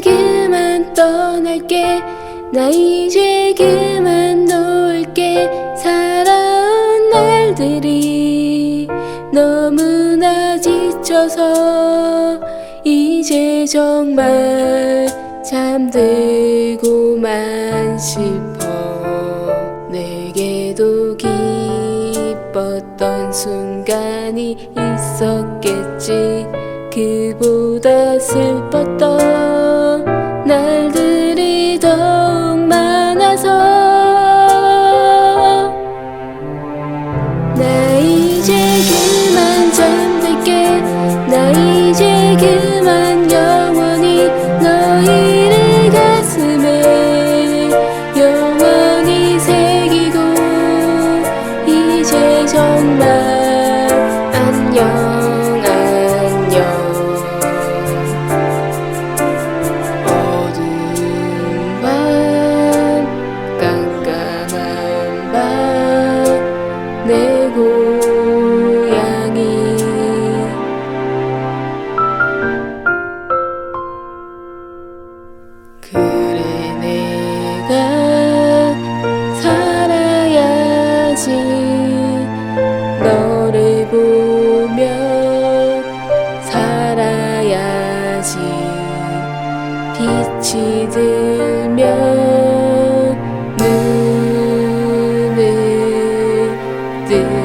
그만 떠날게. 나 이제 그만 놀게. 살아온 날들이 너무나 지쳐서 이제 정말 잠들고만 싶어. 내게도 기뻤던 순간이 있었겠지 그보다 슬펐던 날들이 더욱 많아서 나 이제 그만 잠들게 빛이 들면 눈을 뜨.